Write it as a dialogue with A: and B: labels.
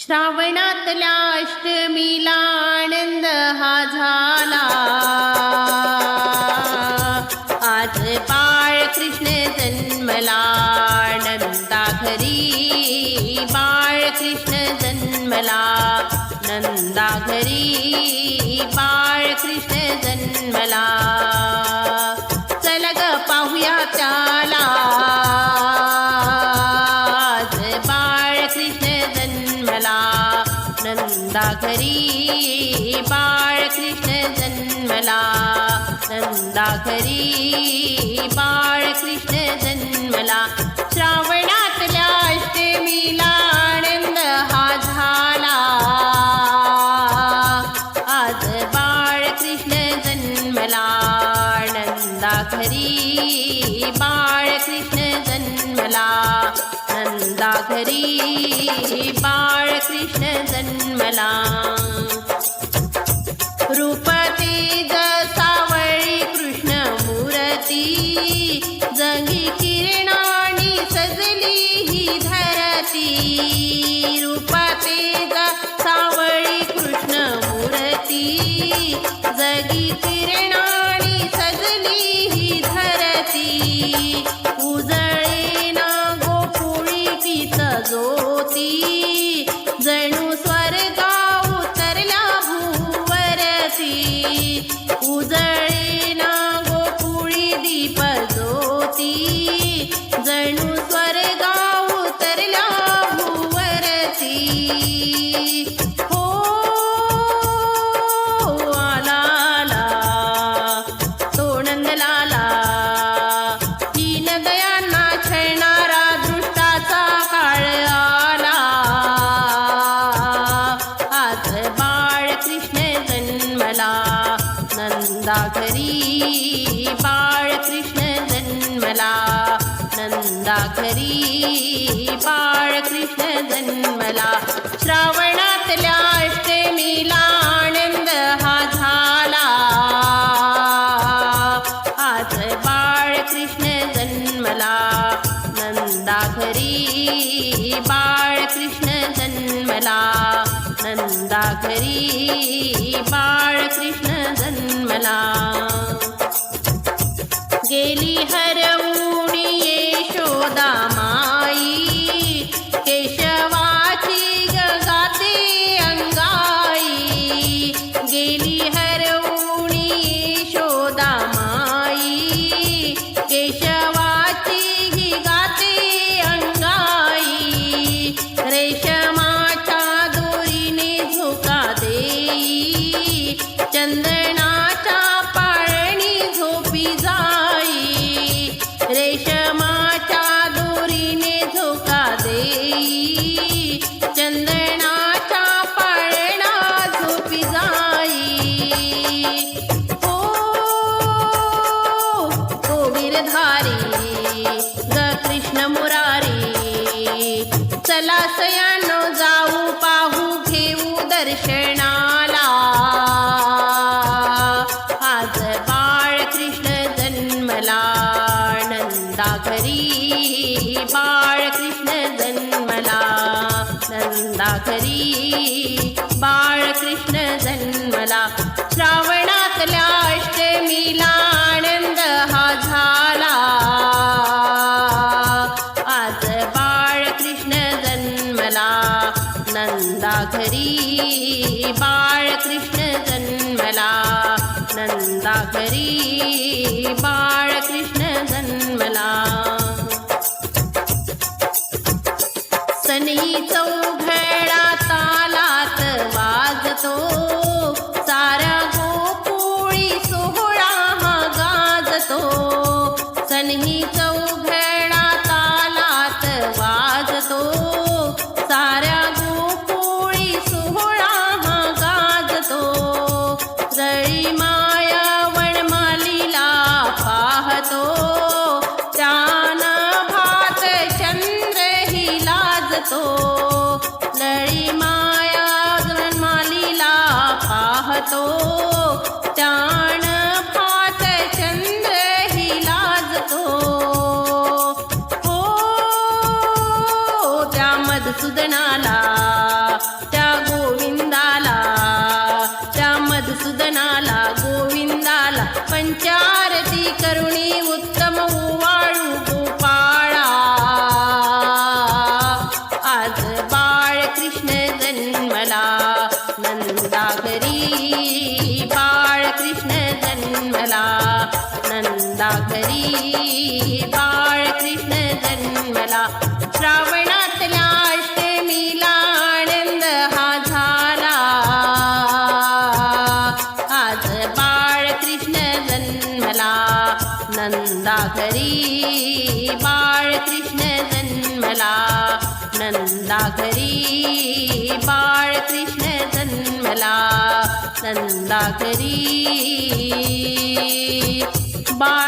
A: श्रावणातल्या अष्टमीला आनंद हा झाला. घरी बाळ कृष्ण जन्मला. श्रावणातल्या अष्टमीला आनंद हा झाला. आज बाळ कृष्ण जन्मला. नंदा घरी बाळ कृष्ण जन्मला. नंदा घरी बाळ कृष्ण जन्मला. नंदलाला तीन दयांना छळणारा दृष्टाचा काळ आला. आज बाळ कृष्ण जन्मला. नंदा घरी बाळ कृष्ण जन्मला. नंदा घरी बाळ कृष्ण जन्मला. श्रावणातल्या नंदा घरी बाळ कृष्ण जन्मला. नंदा घरी बाळ कृष्ण जन्मला. गेली हरवू धारी ग कृष्ण मुरारी. चला सयानो जाऊ पाहू घेऊ दर्शनाला. आज बाळ कृष्ण जन्मला नंदा घरी बाळ कृष्ण जन्मला. नंदा घरी बाळ कृष्ण जन्मला श्रावणातल्या अष्टमीला नंदा घरी बाळ पाहतो लळी माया जन्मालीला पाहतो त्याण पात चंद्र ही लाजतो. हो त्या मधुसूदनाला त्या गोविंदाला त्या मधुसूदनाला गोविंदाला पंचारती करुणी घरी बाळकृष्ण जन्मला नंदा घरी। बाळकृष्ण जन्मला श्रावणातल्या अष्टमीला आनंद हा झाला। आज बाळकृष्ण जन्मला नंदा बाळ कृष्ण जन्मला नंदा बाळ कृष्ण जन्मला. नंदा घरी बाळ